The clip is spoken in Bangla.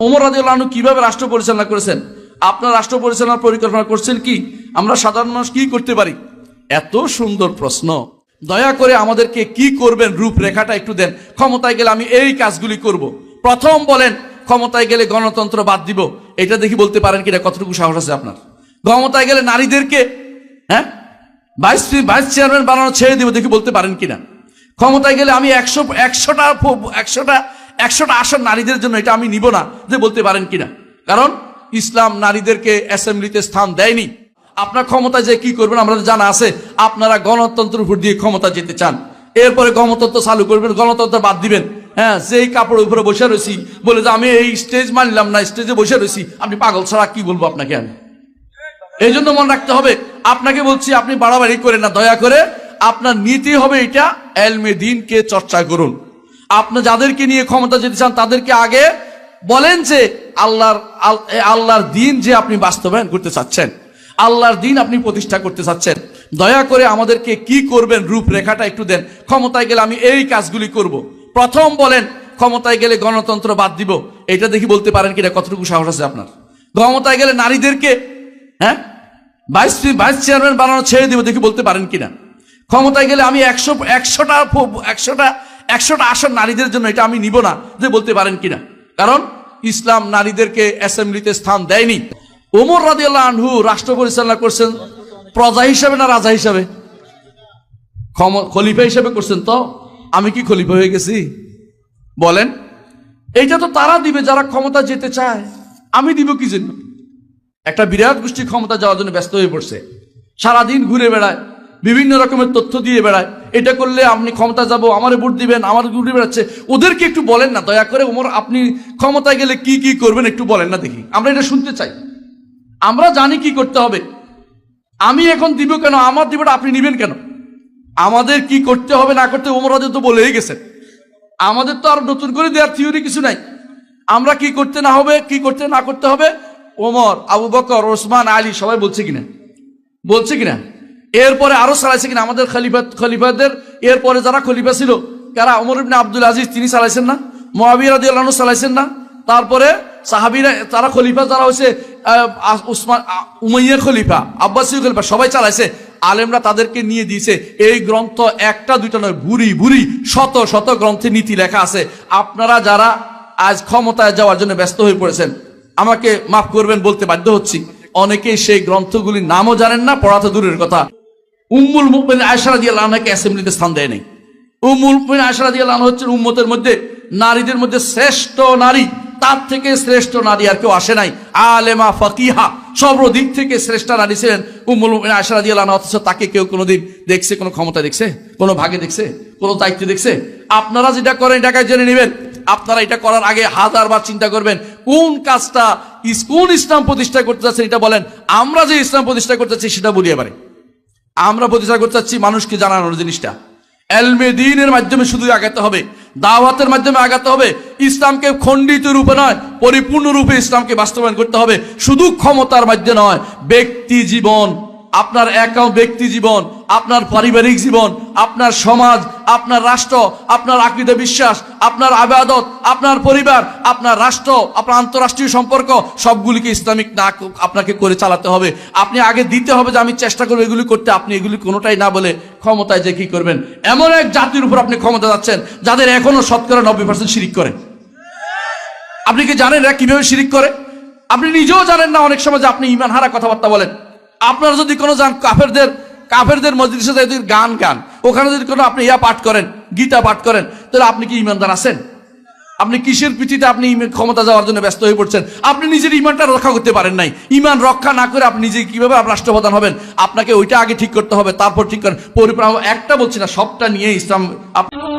ওমর রাজিউল্লাহ কীভাবে রাষ্ট্র পরিচালনা করেছেন? আপনার রাষ্ট্র পরিচালনার পরিকল্পনা করছেন কি? আমরা সাধারণ মানুষ কি করতে পারি? এত সুন্দর প্রশ্ন। দয়া করে আমাদেরকে কি করবেন? রূপরেখাটা একটু দেন। ক্ষমতায় গেলে আমি এই কাজগুলি করব। প্রথম বলেন, ক্ষমতায় গেলে গণতন্ত্র বাদ দিব। এটা দেখি বলতে পারেন কিনা? কতটুকু সাহস আছে আপনার? ক্ষমতায় গেলে নারীদেরকে হ্যাঁ? ভাইস ভাইস চেয়ারম্যান বানানো ছেড়ে দিব দেখি বলতে পারেন কিনা? ক্ষমতায় গেলে আমি একশো, একশোটা একশোটা একশোটা আসন নারীদের জন্য, এটা আমি নিব না, যে বলতে পারেন কিনা। কারণ, ইসলাম নারীদেরকে অ্যাসেম্বলিতে স্থান দেয়নি। আপনার ক্ষমতা যে কি করবেন আমাদের জানা আছে, আপনারা গণতন্ত্রের উপর দিয়ে ক্ষমতা যেতে চান। এরপরে গণতন্ত্র চালু করবেন, গণতন্ত্র বাদ দিবেন। হ্যাঁ যেই কাপড়ের উপরে বসে রয়েছি, বলে যে আমি এই স্টেজ মানলাম না স্টেজে বসে রয়েছি, আপনি পাগল ছাড়া কি বলব আপনাকে আমি? এই জন্য মনে রাখতে হবে, আপনাকে বলছি, আপনি বাড়াবাড়ি করেন না, দয়া করে আপনার নীতি হবে এটা, এলমে দিনকে চর্চা করুন। আপনি যাদেরকে নিয়ে ক্ষমতা যেতে চান, তাদেরকে আগে বলেন যে আল্লাহর আল্লাহর দিন যে আপনি বাস্তবায়ন করতে চাচ্ছেন। আল্লাহর দিন আপনি প্রতিষ্ঠা করতে চাচ্ছেন। দয়া করে আমাদেরকে কি করবেন? রূপরেখাটা একটু দেন। ক্ষমতায় গেলে আমি এই কাজগুলি করব। প্রথম বলেন, ক্ষমতায় গেলে গণতন্ত্র বাদ দিব। এটা দেখি বলতে পারেন কিনা, কতটুকু সাহস আছে আপনার? ক্ষমতায় গেলে নারীদেরকে হ্যাঁ? ভাইস ভাইস চেয়ারম্যান বানানো ছেড়ে দিব দেখি বলতে পারেন কিনা। ক্ষমতায় গেলে আমি একশো, একশোটা একশোটা একশোটা আসন নারীদের জন্য, এটা আমি নিব না, যে বলতে পারেন কিনা। কারণ ইসলাম নারীদেরকে অ্যাসেম্বলিতে স্থান দেয়নি। ওমর রাদিয়াল্লাহ আনহু রাষ্ট্র পরিচালনা করছেন, প্রজা হিসাবে না রাজা হিসাবে? খলিফা হিসাবে করছেন তো? আমি কি খলিফা হয়ে গেছি? বলেন। এইটা তো তারা দিবে, যারা ক্ষমতা যেতে চায়। আমি দিব কি জন্য? একটা বিরাট গোষ্ঠী ক্ষমতা যাওয়ার জন্য ব্যস্ত হয়ে পড়ছে। সারাদিন ঘুরে বেড়ায়। বিভিন্ন রকমের তথ্য দিয়ে বেড়ায়। এটা করলে আপনি ক্ষমতা যাব, আমার ভোট দিবেন, আমার ঘুরে বেড়াচ্ছে। ওদেরকে একটু বলেন না, দয়া করে ওমর, আপনি ক্ষমতায় গেলে কি কি করবেন একটু বলেন না দেখি। আমরা এটা শুনতে চাই। আমরা জানি কি করতে হবে। আমি এখন দিব কেন, আমার দিবটা আপনি নিবেন কেন? আমাদের কি করতে হবে না করতে, ওমর রাজু তো বলেই গেছেন। আমাদের তো আর নতুন করে দেওয়ার থিওরি কিছু নাই। আমরা কি করতে না হবে, কি করতে না করতে হবে? ওমর, আবু বকর, ওসমান, আলী সবাই বলছে কিনা? বলছে কিনা? এরপরে আরও চালাইছে কিনা আমাদের খলিফা খলিফাদের এরপরে যারা খলিফা ছিল কারা? ওমর ইবনে আব্দুল আজিজ তিনি চালাইছেন না। মহাবীর রাদিয়াল্লাহু চালাইছেন না। তারপরে সাহাবীরা তারা খলিফা যারা হয়েছে উসমান আহ, উমাইয়া খলিফা আব্বাসী খলিফা সবাই চালাইছে। আলেমরা তাদেরকে নিয়ে দিয়েছে। এই গ্রন্থ একটা দুইটা নয় ভুরি ভুরি শত শত গ্রন্থে নীতি লেখা আছে। আপনারা যারা আজ ক্ষমতায় যাওয়ার জন্য ব্যস্ত হয়ে পড়েছেন আমাকে মাফ করবেন বলতে বাধ্য হচ্ছি। অনেকেই সেই গ্রন্থগুলির নামও জানেন না পড়া তো দূরের কথা। উম্মুল মুকমিন আয়সারা দিয়ে আল্লাহকে অ্যাসেম্বলিতে স্থান দেয় নাই। উম্মুল মুকমিন আয়সারা দিয়ে আল্লাহ হচ্ছেন উম্মতের মধ্যে, নারীদের মধ্যে শ্রেষ্ঠ নারী। তার থেকে শ্রেষ্ঠ নারী আর কেউ আসে নাই। আলেমা ফকিহা সর্বদিক থেকে শ্রেষ্ঠ নারী ছিলেন উম্মুল মুকমিন আয়সারা দিয়ে আল্লাহ অথচ তাকে কেউ কোনোদিন দেখছে, কোনো ক্ষমতা দেখছে, কোনো ভাগে দেখছে, কোনো দায়িত্ব দেখছে। আপনারা যেটা করেন এটাকে জেনে নেবেন। আপনারা এটা করার আগে হাজারবার চিন্তা করবেন, কোন কাজটা কোন ইসলাম প্রতিষ্ঠা করতে চাচ্ছেন এটা বলেন। আমরা যে ইসলাম প্রতিষ্ঠা করতে চাচ্ছি সেটা বলি এবারে। আমরা প্রতিষ্ঠা করতে চাচ্ছি মানুষকে জানানোর জিনিসটা। এলমে দিনের মাধ্যমে শুধু আগাতে হবে, দাওয়াতের মাধ্যমে আগাতে হবে, ইসলামকে খণ্ডিত রূপে নয়, পরিপূর্ণ রূপে ইসলামকে বাস্তবায়ন করতে হবে। শুধু ক্ষমতার মাধ্যমে নয়, ব্যক্তি জীবন, আপনার একাও ব্যক্তি জীবন আপনার পারিবারিক জীবন, আপনার সমাজ, আপনার রাষ্ট্র, আপনার আকৃত বিশ্বাস, আপনার আবাদত, আপনার পরিবার, আপনার রাষ্ট্র, আপনার আন্তরাষ্ট্রীয় সম্পর্ক, সবগুলিকে ইসলামিক না আপনাকে করে চালাতে হবে। আপনি আগে দিতে হবে যে আমি চেষ্টা করব এগুলি করতে। আপনি এগুলি কোনোটাই না বলে ক্ষমতায় যে কি করবেন? এমন এক জাতির উপর আপনি ক্ষমতা যাচ্ছেন, যাদের এখনও শতকরা নব্বই পার্সেন্ট শিরিক করে। আপনি কি জানেন এরা কীভাবে শিরিক করে? আপনি নিজেও জানেন না, অনেক সময় যে আপনি ইমান হারা কথাবার্তা বলেন। আপনারা যদি কোনো যান কাফেরদের কাফেরদের মজলিসে যদি গান গান, ওখানে যদি কোনো আপনি ইয়া পাঠ করেন, গীতা পাঠ করেন, তাহলে আপনি কি ইমানদার আছেন? আপনি কিসের পিঠিতে আপনি ক্ষমতা যাওয়ার জন্য ব্যস্ত হয়ে পড়ছেন? আপনি নিজের ইমানটা রক্ষা করতে পারেন নাই। ইমান রক্ষা না করে আপনি নিজে কীভাবে আপনি রাষ্ট্রপ্রধান হবেন? আপনাকে ওইটা আগে ঠিক করতে হবে, তারপর ঠিক করেন। পরিপ্রাম একটা বলছি না, সবটা নিয়ে ইসলাম আপ-